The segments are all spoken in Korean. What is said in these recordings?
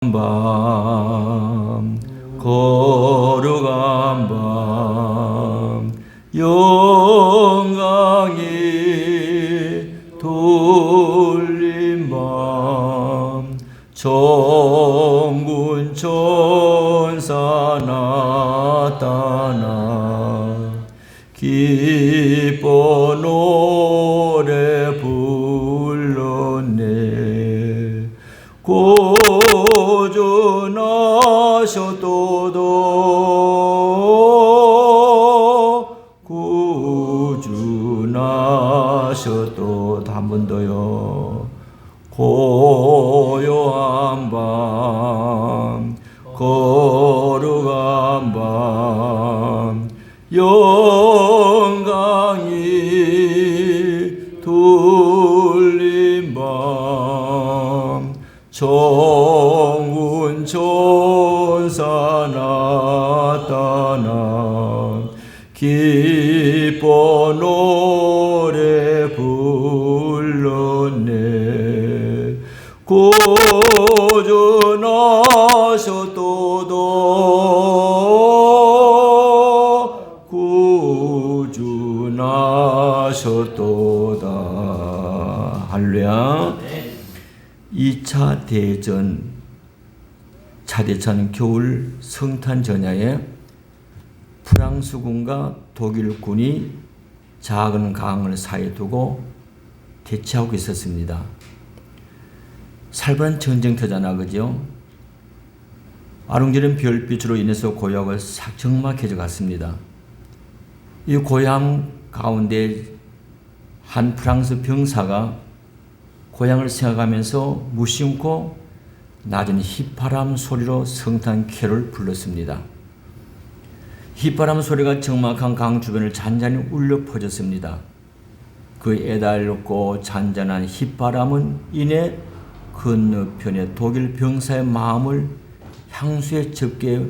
밤 거룩한 밤 영광이 돌린 밤 정군 천 구주 천사 나타나 기뻐 노래 불렀네. 구주 나셨도다 구주 나셨도다. 할렐루야. 2차 대전 차대천 겨울 성탄 전야에 프랑스군과 독일군이 작은 강을 사이에 두고 대치하고 있었습니다. 살벌한 전쟁터잖아, 그죠? 아롱지는 별빛으로 인해서 고향을 싹 적막해져 갔습니다. 이 고향 가운데 한 프랑스 병사가 고향을 생각하면서 무심코 낮은 휘파람 소리로 성탄 캐롤 불렀습니다. 휘바람 소리가 적막한 강 주변을 잔잔히 울려 퍼졌습니다. 그 애달고 잔잔한 휘바람은 이내 건너편의 독일 병사의 마음을 향수에 접게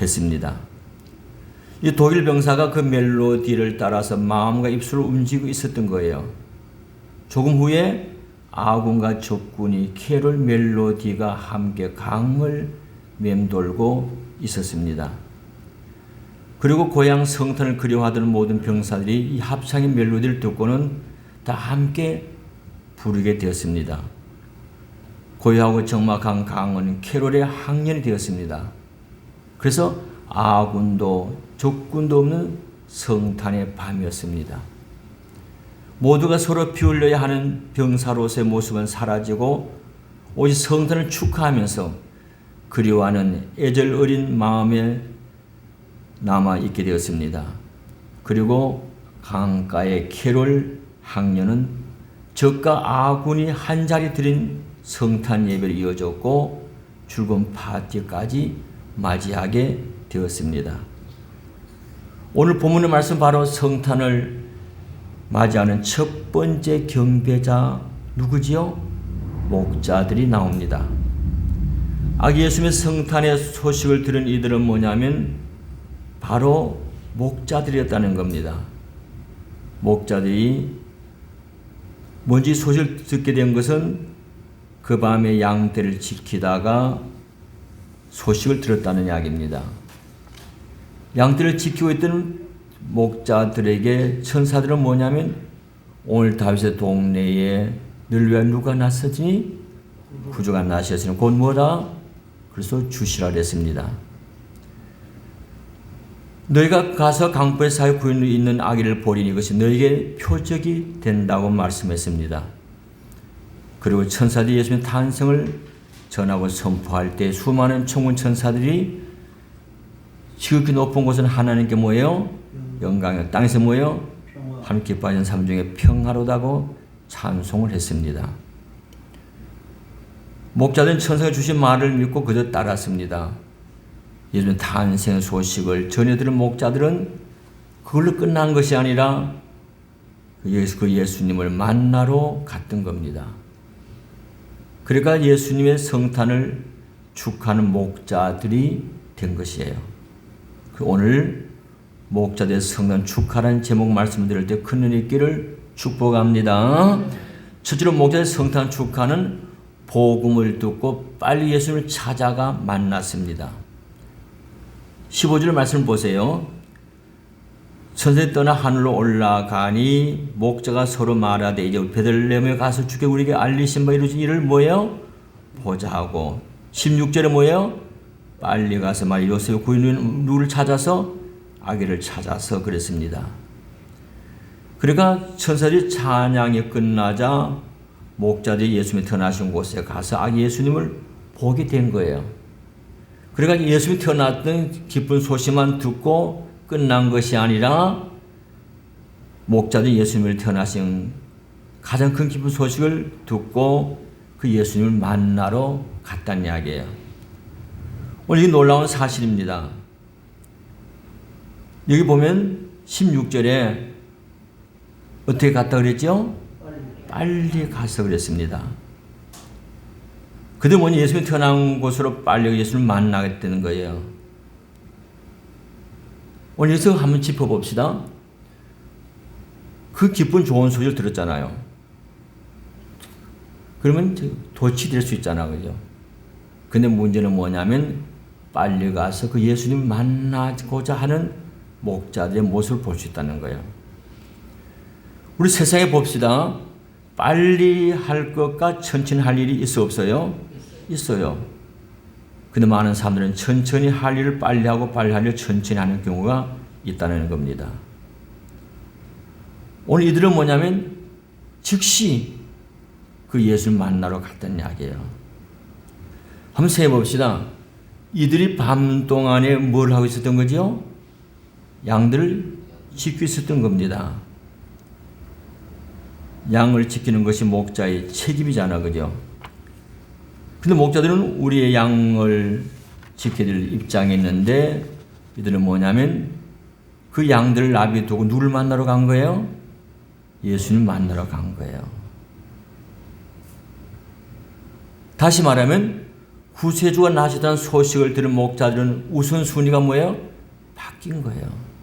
했습니다. 이 독일 병사가 그 멜로디를 따라서 마음과 입술을 움직이고 있었던 거예요. 조금 후에 아군과 적군이 캐롤 멜로디가 함께 강을 맴돌고 있었습니다. 그리고 고향 성탄을 그리워하던 모든 병사들이 이 합창의 멜로디를 듣고는 다 함께 부르게 되었습니다. 고요하고 적막한 강은 캐롤의 항년이 되었습니다. 그래서 아군도 적군도 없는 성탄의 밤이었습니다. 모두가 서로 피울려야 하는 병사로서의 모습은 사라지고 오직 성탄을 축하하면서 그리워하는 애절 어린 마음에 남아 있게 되었습니다. 그리고 강가의 캐롤 항년은 적과 아군이 한 자리 들인 성탄 예배를 이어졌고 즐거운 파티까지 맞이하게 되었습니다. 오늘 본문의 말씀 바로 성탄을 맞이하는 첫 번째 경배자 누구지요? 목자들이 나옵니다. 아기 예수님의 성탄의 소식을 들은 이들은 뭐냐면 바로 목자들이었다는 겁니다. 목자들이 뭔지 소식을 듣게 된 것은 그 밤에 양떼를 지키다가 소식을 들었다는 이야기입니다. 양떼를 지키고 있던 목자들에게 천사들은 뭐냐면 오늘 다윗의 동네에 늘왜 누가 났었으니 구주가 나셨으니 곧 뭐라 그래서 주시라 그랬습니다. 너희가 가서 강포의 사이 구인에 있는 아기를 보리니 이것이 너희에게 표적이 된다고 말씀했습니다. 그리고 천사들이 예수님의 탄생을 전하고 선포할 때 수많은 천군 천사들이 지극히 높은 곳은 하나님께 뭐예요? 영광이요. 땅에서 뭐예요? 함께 빠진 삶 중에 평화로다고 찬송을 했습니다. 목자들은 천사가 주신 말을 믿고 그저 따랐습니다. 예수님 탄생 소식을 전해 들은 목자들은 그걸로 끝난 것이 아니라 그 예수, 그 예수님을 만나러 갔던 겁니다. 그러니까 예수님의 성탄을 축하하는 목자들이 된 것이에요. 그 오늘 목자들 성탄 축하라는 제목 말씀 드릴 때큰 은혜 있기를 축복합니다. 첫째로 목자의 성탄 축하는 복음을 듣고 빨리 예수님을 찾아가 만났습니다. 15절 말씀 보세요. 천사에 떠나 하늘로 올라가니 목자가 서로 말하되 이제 베들레헴에 가서 주께 우리에게 알리신 바 이루신 일을 뭐예요? 보자 하고 16절에 뭐예요? 빨리 가서 말 요셉 구인은 누구를 찾아서 아기를 찾아서 그랬습니다. 그러니까 천사들이 찬양이 끝나자 목자들이 예수님이 태어나신 곳에 가서 아기 예수님을 보게 된 거예요. 그러니까 예수님이 태어났던 기쁜 소식만 듣고 끝난 것이 아니라 목자들이 예수님을 태어나신 가장 큰 기쁜 소식을 듣고 그 예수님을 만나러 갔다는 이야기예요. 오늘 이 놀라운 사실입니다. 여기 보면 16절에 어떻게 갔다 그랬죠? 빨리 가서 그랬습니다. 그들 뭐니 예수님이 태어난 곳으로 빨리 예수를 만나게 되는 거예요. 오늘 여기서 한번 짚어봅시다. 그 기쁜 좋은 소리를 들었잖아요. 그러면 도치될 수 있잖아, 그죠? 근데 문제는 뭐냐면 빨리 가서 그 예수님 만나고자 하는 목자들의 모습을 볼 수 있다는 거예요. 우리 세상에 봅시다. 빨리 할 것과 천천히 할 일이 있어 없어요? 있어요. 근데 많은 사람들은 천천히 할 일을 빨리 하고 빨리 할 일을 천천히 하는 경우가 있다는 겁니다. 오늘 이들은 뭐냐면 즉시 그 예수를 만나러 갔던 이야기예요. 한번 세 봅시다. 이들이 밤 동안에 뭘 하고 있었던 거죠? 양들을 지키고 있었던 겁니다. 양을 지키는 것이 목자의 책임이잖아, 그죠? 근데 목자들은 우리의 양을 지켜야 될 입장에 있는데 이들은 뭐냐면 그 양들을 놔두고 누를 만나러 간 거예요? 예수님 만나러 간 거예요. 다시 말하면 구세주가 나셨다는 소식을 들은 목자들은 우선순위가 뭐예요? 바뀐 거예요.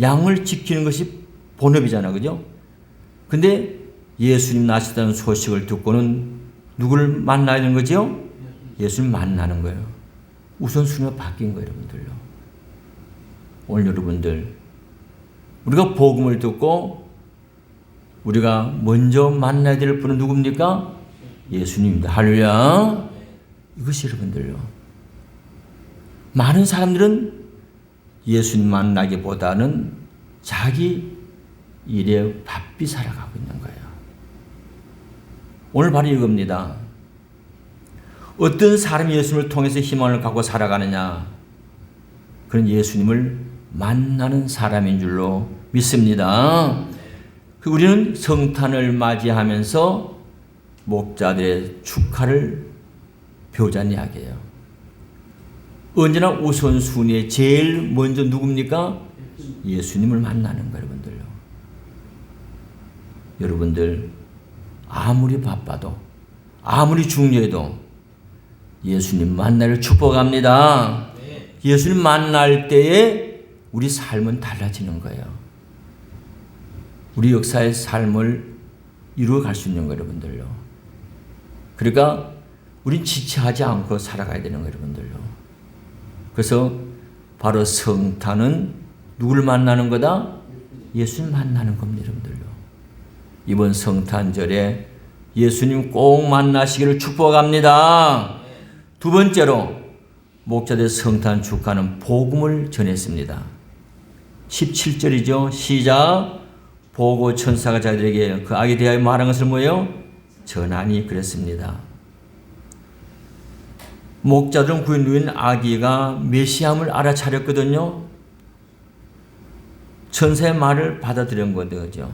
양을 지키는 것이 본업이잖아, 그죠? 근데 예수님 나셨다는 소식을 듣고는 누구를 만나야 되는 거죠? 예수님 만나는 거예요. 우선순위가 바뀐 거예요, 여러분들요. 오늘 여러분들, 우리가 복음을 듣고 우리가 먼저 만나야 될 분은 누굽니까? 예수님입니다. 할렐루야. 이것이 여러분들요. 많은 사람들은 예수님 만나기보다는 자기 일에 바삐 살아가고 있는 거예요. 오늘 바로 이겁니다. 어떤 사람이 예수님을 통해서 희망을 갖고 살아가느냐? 그런 예수님을 만나는 사람인 줄로 믿습니다. 그 우리는 성탄을 맞이하면서 목자들의 축하를 배우자는 이야기예요. 언제나 우선순위에 제일 먼저 누굽니까? 예수님을 만나는 거 여러분들요. 여러분들 아무리 바빠도 아무리 중요해도 예수님 만나를 축복합니다. 예수님 만날 때에 우리 삶은 달라지는 거예요. 우리 역사의 삶을 이루어 갈 수 있는 거예요, 여러분들요. 그러니까 우린 지체하지 않고 살아가야 되는 거예요, 여러분들요. 그래서 바로 성탄은 누구를 만나는 거다? 예수님 만나는 겁니다, 여러분들요. 이번 성탄절에 예수님 꼭 만나시기를 축복합니다. 두 번째로 목자들 성탄 축하는 복음을 전했습니다. 17절이죠. 시작. 보고 천사가 자들에게 그 아기 대하여 말한 것을 뭐예요? 전하니 그랬습니다. 목자들은 그 누인 아기가 메시암을 알아차렸거든요. 천사의 말을 받아들인 거죠.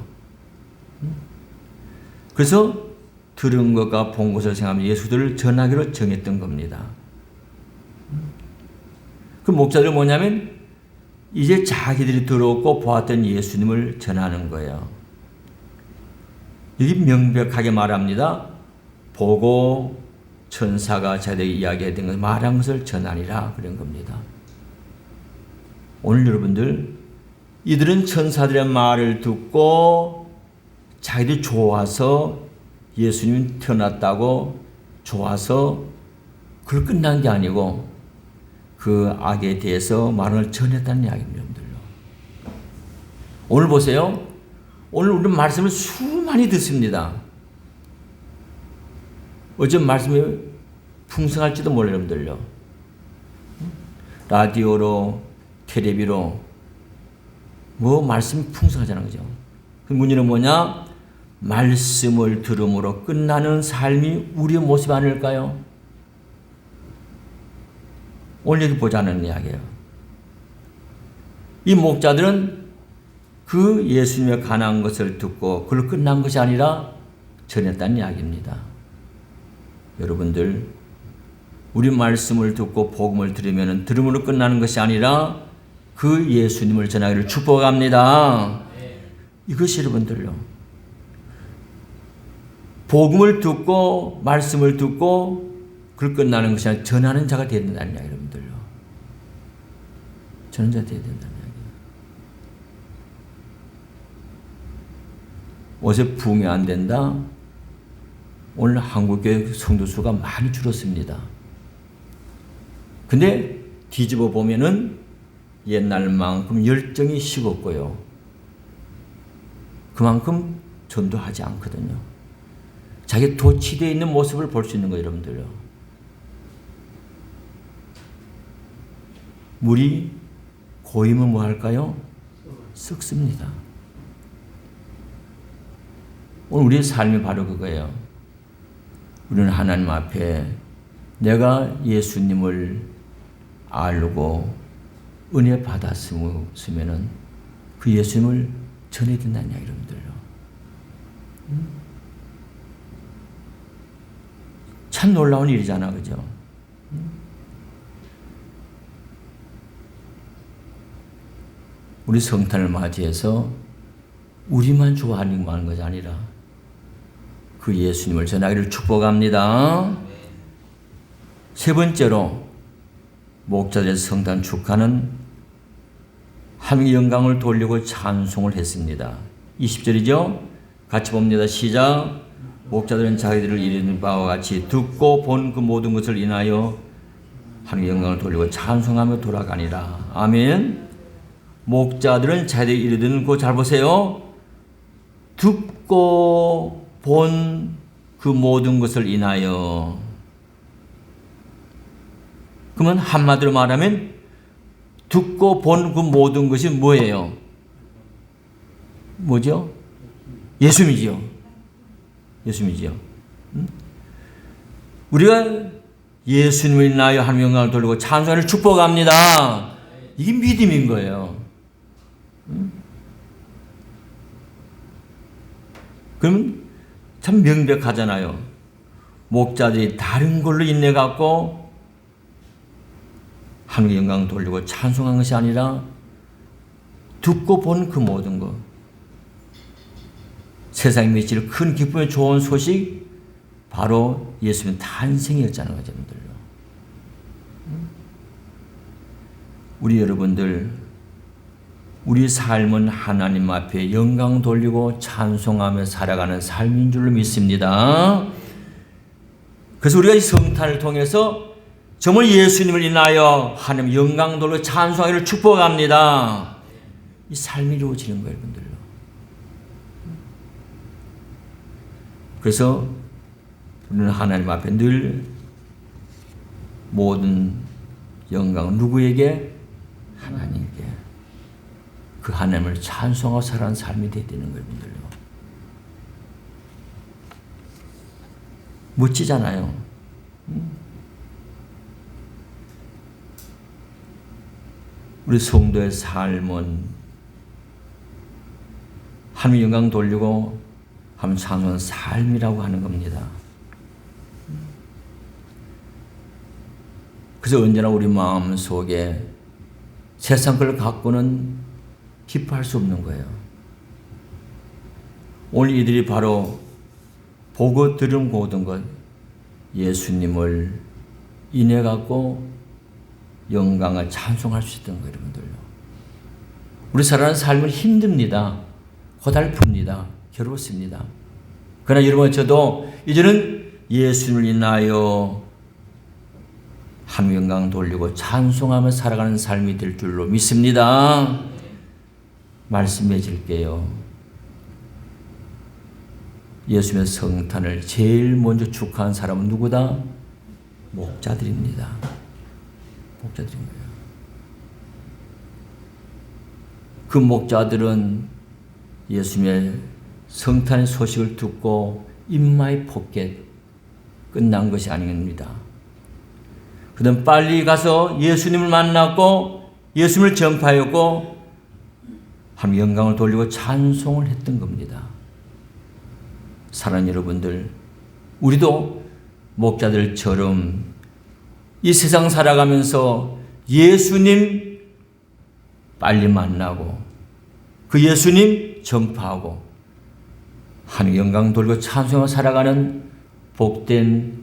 그래서 들은 것과 본 것을 생각하며 예수들을 전하기로 정했던 겁니다. 그 목자들은 뭐냐면 이제 자기들이 들었고 보았던 예수님을 전하는 거예요. 여기 명백하게 말합니다. 보고 천사가 자들에게 이야기했던 것, 말한 것을 전하니라 그런 겁니다. 오늘 여러분들 이들은 천사들의 말을 듣고 자기들이 좋아서 예수님 태어났다고 좋아서 그걸 끝난 게 아니고 그 악에 대해서 말을 전했다는 이야기입니다. 오늘 보세요. 오늘 우리 말씀을 수많이 듣습니다. 어제 말씀이 풍성할지도 몰라요, 여러분들요. 라디오로, 텔레비로, 뭐, 말씀이 풍성하잖아요, 그죠? 그 문제는 뭐냐? 말씀을 들음으로 끝나는 삶이 우리의 모습 아닐까요? 오늘 여기 보자는 이야기예요. 이 목자들은 그 예수님의 가난 것을 듣고 그걸 끝난 것이 아니라 전했다는 이야기입니다. 여러분들 우리 말씀을 듣고 복음을 들으면 들음으로 끝나는 것이 아니라 그 예수님을 전하기를 축복합니다. 이것이 여러분들요. 복음을 듣고 말씀을 듣고 그걸 끝나는 것이 아니라 전하는 자가 되야 된다는 이야기 여러분들요. 전하는 자가 되야 된다는 이야기. 어제 부흥이 안 된다. 오늘 한국교회 성도 수가 많이 줄었습니다. 근데 뒤집어 보면은 옛날만큼 열정이 식었고요. 그만큼 전도하지 않거든요. 자기 도취되어 있는 모습을 볼 수 있는 거예요, 여러분들요. 물이 고이면 뭐 할까요? 썩습니다. 오늘 우리의 삶이 바로 그거예요. 우리는 하나님 앞에 내가 예수님을 알고 은혜 받았으면은 그 예수님을 전해야 된다는 여러분들요. 참 놀라운 일이잖아, 그죠? 우리 성탄을 맞이해서 우리만 좋아하는 것이 아니라 그 예수님을 전하기를 축복합니다. 세 번째로 목자들 성탄 축하는 하나님의 영광을 돌리고 찬송을 했습니다. 20절이죠. 같이 봅니다. 시작. 목자들은 자기들을 이르는 바와 같이 듣고 본 그 모든 것을 인하여 하나님의 영광을 돌리고 찬송하며 돌아가니라. 아멘. 목자들은 자기들이 이르는 그잘 보세요. 듣고 본 그 모든 것을 인하여 그러면 한마디로 말하면 듣고 본 그 모든 것이 뭐예요? 뭐죠? 예수님이죠. 예수님이죠. 응? 우리가 예수님을 인하여 하나님 영광을 돌리고 찬송을 축복합니다. 이게 믿음인 거예요. 응? 그럼 참 명백하잖아요. 목자들이 다른 걸로 인해 갖고 하나님의 영광 돌리고 찬송한 것이 아니라 듣고 본 그 모든 것. 세상에 미칠 큰 기쁨의 좋은 소식 바로 예수님 탄생이었잖아요, 여러분들요. 우리 여러분들 우리 삶은 하나님 앞에 영광 돌리고 찬송하며 살아가는 삶인 줄로 믿습니다. 그래서 우리가 이 성탄을 통해서 정말 예수님을 인하여 하나님 영광 돌리고 찬송하기를 축복합니다. 이 삶이 이루어지는 거예요, 여러분들요. 그래서 우리는 하나님 앞에 늘 모든 영광은 누구에게? 하나님께. 그 하나님을 찬송하고 살아가는 삶이 되야 되는 거예요, 여러분들요. 멋지잖아요. 우리 성도의 삶은 하나님 영광 돌리고 하나님 찬송하는 삶이라고 하는 겁니다. 그래서 언제나 우리 마음 속에 세상 걸 갖고는 기뻐할 수 없는 거예요. 오늘 이들이 바로 보고 들은 모든 것 예수님을 인해 갖고 영광을 찬송할 수 있던 거예요, 여러분들요. 우리 살아가는 삶은 힘듭니다. 고달픕니다. 괴롭습니다. 그러나 여러분 저도 이제는 예수님을 인하여 한 영광 돌리고 찬송하며 살아가는 삶이 될 줄로 믿습니다. 말씀해 드릴게요. 예수님의 성탄을 제일 먼저 축하한 사람은 누구다? 목자들입니다. 목자들입니다. 그 목자들은 예수님의 성탄의 소식을 듣고 입마에 포켓 끝난 것이 아닙니다. 그다음 빨리 가서 예수님을 만났고 예수님을 전파했고 하나님 영광을 돌리고 찬송을 했던 겁니다. 사랑하는 여러분들, 우리도 목자들처럼 이 세상 살아가면서 예수님 빨리 만나고 그 예수님 전파하고 하나님 영광 돌리고 찬송하며 살아가는 복된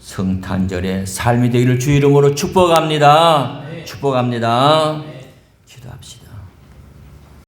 성탄절의 삶이 되기를 주 이름으로 축복합니다. 축복합니다. 기도합시다.